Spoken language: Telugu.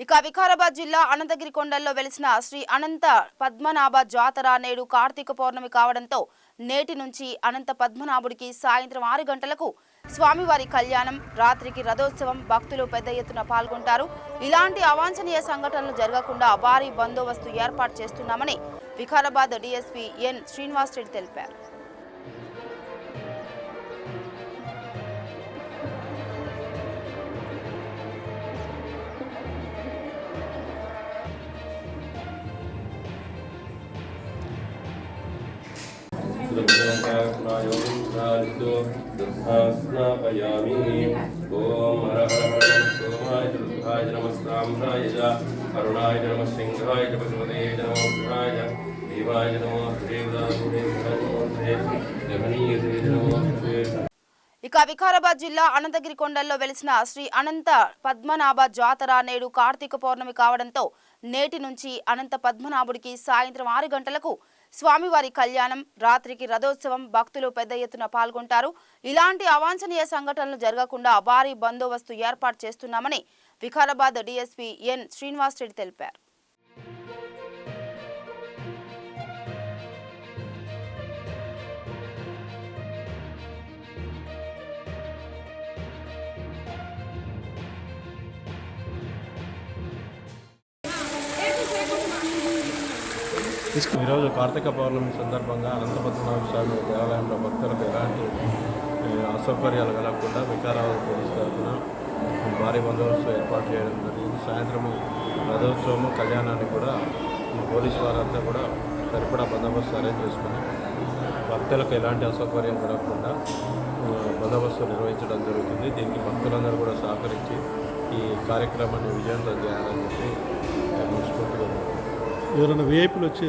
ఇక వికారాబాద్ జిల్లా అనంతగిరి కొండల్లో వెలిసిన శ్రీ అనంత పద్మనాభ జాతర నేడు కార్తీక పౌర్ణమి కావడంతో నేటి నుంచి అనంత పద్మనాభుడికి సాయంత్రం ఆరు గంటలకు స్వామివారి కళ్యాణం రాత్రికి రథోత్సవం భక్తులు పెద్ద ఎత్తున పాల్గొంటారు. ఇలాంటి అవాంఛనీయ సంఘటనలు జరగకుండా భారీ బందోబస్తు ఏర్పాటు చేస్తున్నామని వికారాబాద్ డీఎస్పీ ఎన్ ఇక వికారాబాద్ జిల్లా అనంతగిరి కొండల్లో వెలిసిన శ్రీ అనంత పద్మనాభ జాతర నేడు కార్తీక పౌర్ణమి కావడంతో నేటి నుంచి అనంత పద్మనాభుడికి సాయంత్రం ఆరు గంటలకు స్వామివారి కళ్యాణం రాత్రికి రథోత్సవం భక్తులు పెద్ద ఎత్తున పాల్గొంటారు. ఇలాంటి అవాంఛనీయ సంఘటనలు జరగకుండా భారీ బందోబస్తు ఏర్పాటు చేస్తున్నామని వికారాబాద్ డీఎస్పీ ఎన్ శ్రీనివాస్ రెడ్డి తెలిపారు. ఈరోజు కార్తీక పౌర్ణమి సందర్భంగా అనంతపద్మనాభ స్వామి దేవాలయంలో భక్తులకు ఎలాంటి అసౌకర్యాలు కలగకుండా వికారాలు పోలీస్ తరఫున భారీ బందోబస్తు ఏర్పాటు చేయడం జరిగింది. సాయంత్రము రథోత్సవము కళ్యాణాన్ని కూడా పోలీస్ వారంతా కూడా సరిపడా బందోబస్తు అరేంజ్ చేసుకుని భక్తులకు ఎలాంటి అసౌకర్యం కలగకుండా బందోబస్తు నిర్వహించడం జరుగుతుంది. దీనికి భక్తులందరూ కూడా సహకరించి ఈ కార్యక్రమాన్ని విజయవంతం చేయాలని చెప్పి ఎవరైనా విఐపీలు వచ్చే